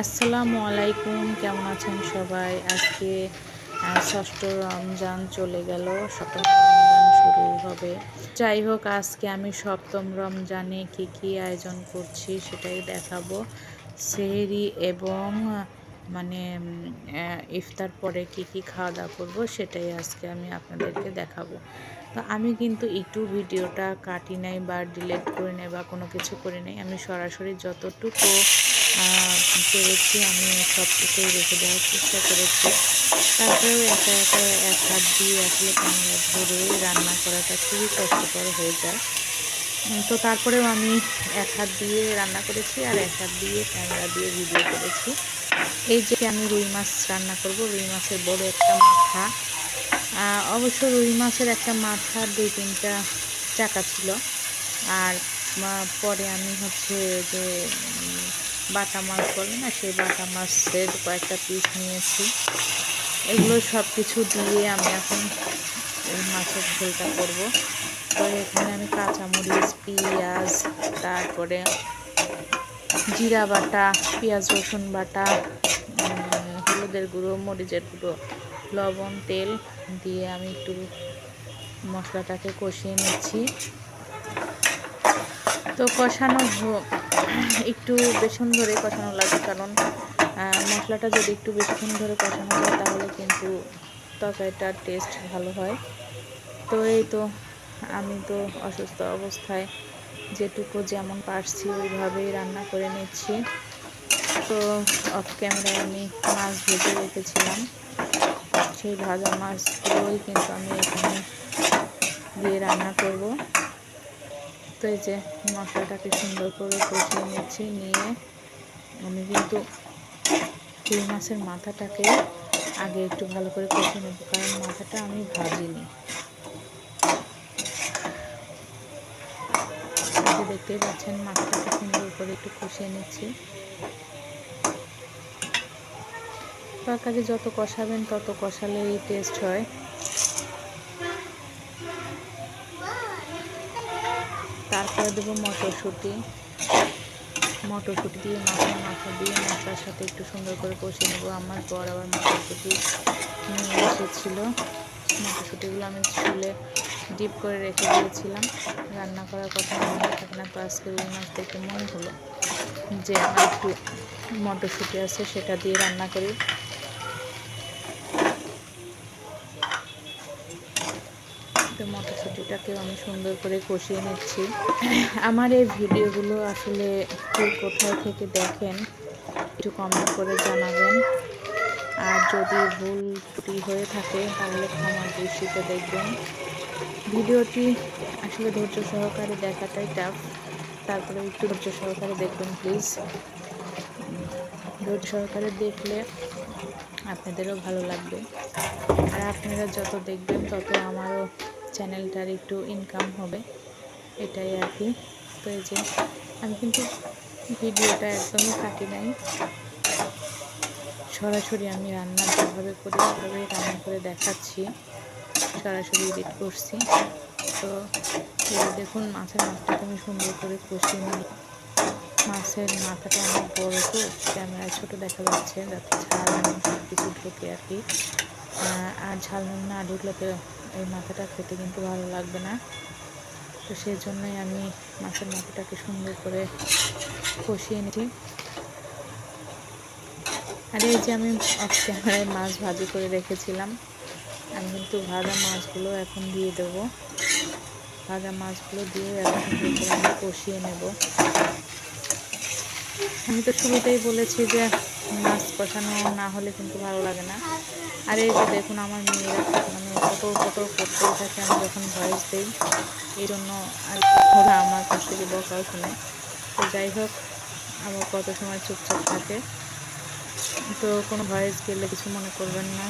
আসসালামু আলাইকুম, কেমন আছেন সবাই? আজকে ষষ্ঠ রমজান চলে গেল সপ্তম রমজান শুরু হবে। যাই হোক, আজকে আমি সপ্তম রমজানে কি কি আয়োজন করছি সেটাই দেখাবো। সেহরি এবং মানে ইফতার পরে কি কি খাওয়া দাওয়া করব সেটাই আজকে আমি আপনাদেরকে দেখাবো। তো আমি কিন্তু একটু ভিডিওটা কাটি নাই বা ডিলেট করে নেই বা কোনো কিছু করে নেই। আমি সরাসরি যতটুকু পেরেছি আমি সব কিছুই রেখে দেওয়ার চেষ্টা করেছি। তারপরেও একা একা এক হাত দিয়ে আসলে ক্যামেরা ধরে রান্না করাটা খুবই কষ্টকর হয়ে যায়। তো তারপরেও আমি এক হাত দিয়ে রান্না করেছি আর এক হাত দিয়ে ক্যামেরা দিয়ে ভিডিও করেছি। এই যে আমি রুই মাছ রান্না করব, রুই মাছের বড় একটা মাথা। অবশ্য রুই মাছের একটা মাথা দুই তিনটা চাকা ছিল। আর পরে আমি হচ্ছে যে বাটা মাছ বলে না, সেই বাটা মাছের কয়েকটা পিস নিয়েছি। এগুলো সব কিছু দিয়ে আমি এখন এই মাছের ঝোলটা করব। তো এখানে আমি কাঁচামরিচ, পেঁয়াজ, তারপরে জিরা বাটা, পেঁয়াজ, রসুন বাটা হলুদের গুঁড়ো, মরিচের গুঁড়ো, লবণ, তেল দিয়ে আমি একটু মশলাটাকে কষিয়ে নিচ্ছি। তো কষানো একটু বেশন ধরে কষানো লাগে কারণ মশলাটা যদি একটু বেশিক্ষণ ধরে কষানো যায়, তাহলে কিন্তু তরকারিটার টেস্ট ভালো হয়। তো এই তো, আমি তো অসুস্থ অবস্থায় যেটুকু যেমন পারছি ওইভাবেই রান্না করে নিচ্ছি। তো অফ ক্যামেরায় আমি মাছ ভেজে রেখেছিলাম। সেই ভাজা মাছগুলোই কিন্তু আমি এখানে দিয়ে রান্না করব। তো এই যে মশলাটাকে সুন্দর করে কষিয়ে নিচ্ছি, নিয়ে আমি কিন্তু রুই মাছের মাথাটাকে আগে একটু ভালো করে কষিয়ে নেব, কারণ মাথাটা আমি ভাজিনি। দেখতেই পাচ্ছেন, মাথাটাকে সুন্দর করে একটু কষিয়ে নিচ্ছি। তরকারি যত কষাবেন তত কষালেই টেস্ট হয়। তারপরে দেবো মটরশুঁটি। মটরশুঁটি দিয়ে মাথা মাথা দিয়ে মশলার সাথে একটু সুন্দর করে কষিয়ে নেব। আমার বর আবার মটরশুঁটি নিয়ে এসেছিল। মটরশুঁটিগুলো আমি ছুলে ডিপ করে রেখে দিয়েছিলাম। রান্না করার কথা মনে থাকে না, তো আজকে রুই মাছ দেখে মনে হলো যে আমার একটু মটরশুঁটি আছে, সেটা দিয়ে রান্না করি তো মটরশুঁটিটাকেও আমি সুন্দর করে কষিয়ে নিচ্ছি। আমার এই ভিডিওগুলো আসলে কে কোথায় থেকে দেখেন, একটু কমেন্ট করে জানাবেন। আর যদি ভুল ত্রুটি হয়ে থাকে, তাহলে ক্ষমার দৃষ্টিতে দেখবেন। ভিডিওটি আসলে ধৈর্য সহকারে দেখাটাই টাফ তারপরে একটু ধৈর্য সহকারে দেখবেন প্লিজ ধৈর্য সহকারে দেখলে আপনাদেরও ভালো লাগবে। আর আপনারা যত দেখবেন, তত আমারও চ্যানেলটার একটু ইনকাম হবে, এটাই আর কি। তো এই যে, আমি কিন্তু ভিডিওটা একদমই কাটি নাই সরাসরি আমি রান্না যেভাবে করি, সেভাবেই রান্না করে দেখাচ্ছি। সরাসরি এডিট করছি। তো দেখুন, মাছের মাথাটাকে আমি সুন্দর করে কষিয়ে নিই মাছের মাথাটা অনেক বড় তো, ক্যামেরায় ছোটো দেখা যাচ্ছে, যাতে ঝাল কিছু ঢোকে আর কি। আর ঝাল না ঢুকলে তো এই মাথাটা খেতে কিন্তু ভালো লাগবে না। তো সেই জন্যই আমি মাছের মাথাটাকে সুন্দর করে কষিয়ে নিচ্ছি। আর এই যে আমি অফ ক্যামেরায় মাছ ভাজি করে রেখেছিলাম, আমি কিন্তু ভাজা মাছগুলো এখন দিয়ে দেবো। ভাজা মাছগুলো দিয়ে এখন আমি কষিয়ে নেব। আমি তো শুরুতেই বলেছি যে মাছ কষানো না হলে কিন্তু ভালো লাগে না। আর এই যে দেখুন আমার মেয়েরা মানে কত কত করতেই থাকে, আমি যখন ভয়েস দিই, এই জন্য আর কি ওরা আমার কাছ থেকে বকাও শুনে। তো যাই হোক, আমার কত সময় চুপচাপ থাকে। তো কোনো ভয়েস গেলে কিছু মনে করবেন না।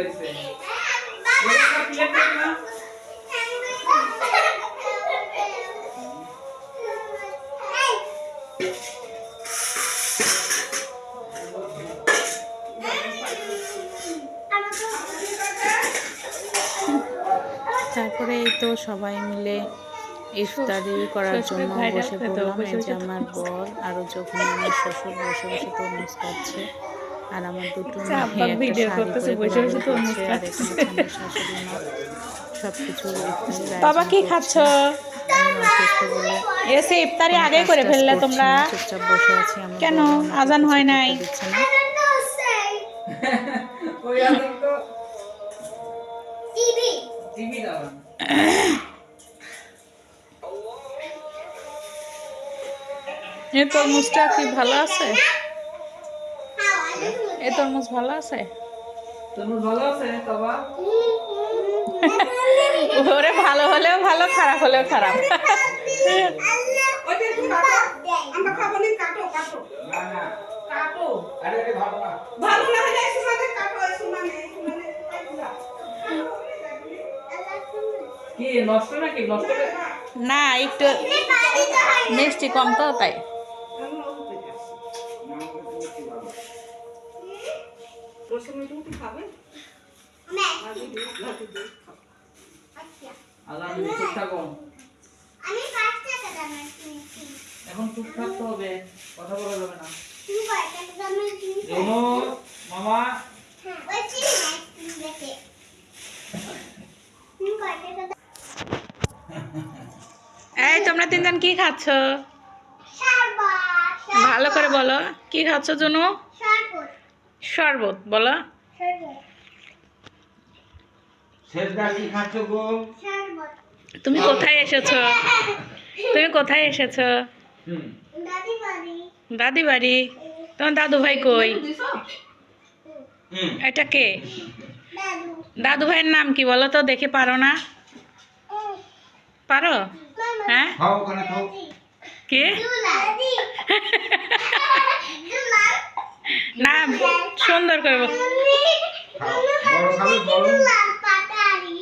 হয়েছে। তারপরে তো সবাই মিলে ইফতারি করার জন্য বসে পড়লাম। এই যে আমার বর আরও যখন আমার শ্বশুর বসে বসে তরমুজ খাচ্ছে আর আমার দুটো করতেছে, বসে বসে সব কিছু বাবা কি খাচ্ছ? এসে ইফতারি আগে করে ফেললে তোমরা? চুপচাপ বসে আছি আমার কেন? আজান হয় নাই? এ তরমুজটা কি ভালো আছে? এ তরমুজ ভালো আছে? ওরে ভালো হলেও ভালো খারাপ হলেও খারাপ। না একটু মিষ্টি কম তো তাই। রসুন রুটি খাবে? আল্লাহ চুপ থাকো। আমি পাঁচ টাকা দামের এখন চুপ থাকতে হবে কথা বলা যাবে না। রনু মামা। দাম এই তোমরা তিনজন কি খাচ্ছ? ভালো করে বলো কি খাচ্ছ জুনু? শরবত বলো। তুমি কোথায় এসেছ? তুমি কোথায় এসেছ? দাদি বাড়ি তোমার দাদু ভাই কই এটা কে? দাদু দাদু ভাইয়ের নাম কি বলো তো দেখে পারো না? পারো? হ্যাঁ? খাও ওখানে খাও। কে দুলা দাদি দুলা না সুন্দর করে বল। খাও বড় খাবে বড় দুলা পাটারি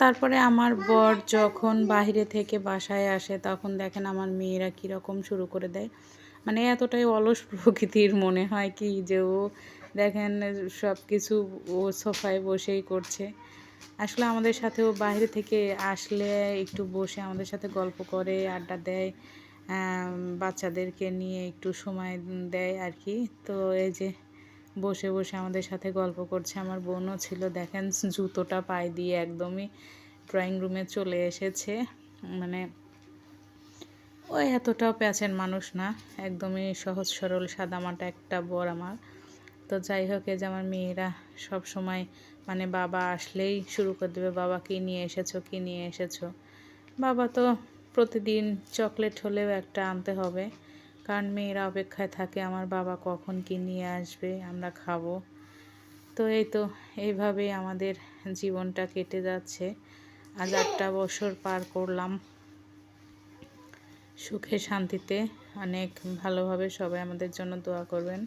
তারপরে আমার বর যখন বাইরে থেকে বাসায় আসে, তখন দেখেন আমার মেয়েরা কীরকম শুরু করে দেয় মানে এতটাই অলস প্রকৃতির মনে হয় কি যে ও দেখেন সব কিছু ও সোফায় বসেই করছে আসলে আমাদের সাথে ও বাইরে থেকে আসলে একটু বসে আমাদের সাথে গল্প করে, আড্ডা দেয় বাচ্চাদেরকে নিয়ে একটু সময় দেয় আর কি। তো এই যে বসে বসে আমাদের সাথে গল্প করছে। আমার বোনও ছিল, দেখেন জুতোটা পায়ে দিয়ে একদমই ড্রয়িং রুমে চলে এসেছে। মানে ওই এতটাও প্যাচেন মানুষ না, একদমই সহজ, সরল, সাদামাটা একটা বর আমার। তো যাই হোক, এই যে আমার মেয়েরা সব সময় মানে বাবা আসলেই শুরু করে দেবে, বাবা কী নিয়ে এসেছ, কী নিয়ে এসেছ। বাবা তো প্রতিদিন চকলেট হলেও একটা আনতে হবে, কারণ মেয়েরা অপেক্ষায় থাকে আমার বাবা কখন কী নিয়ে আসবে, আমরা খাব। তো এই তো, এইভাবেই আমাদের জীবনটা কেটে যাচ্ছে। আজ আটটা বছর পার করলাম। সুখে শান্তিতে অনেক ভালোভাবে সবাই আমাদের জন্য দোয়া করবেন।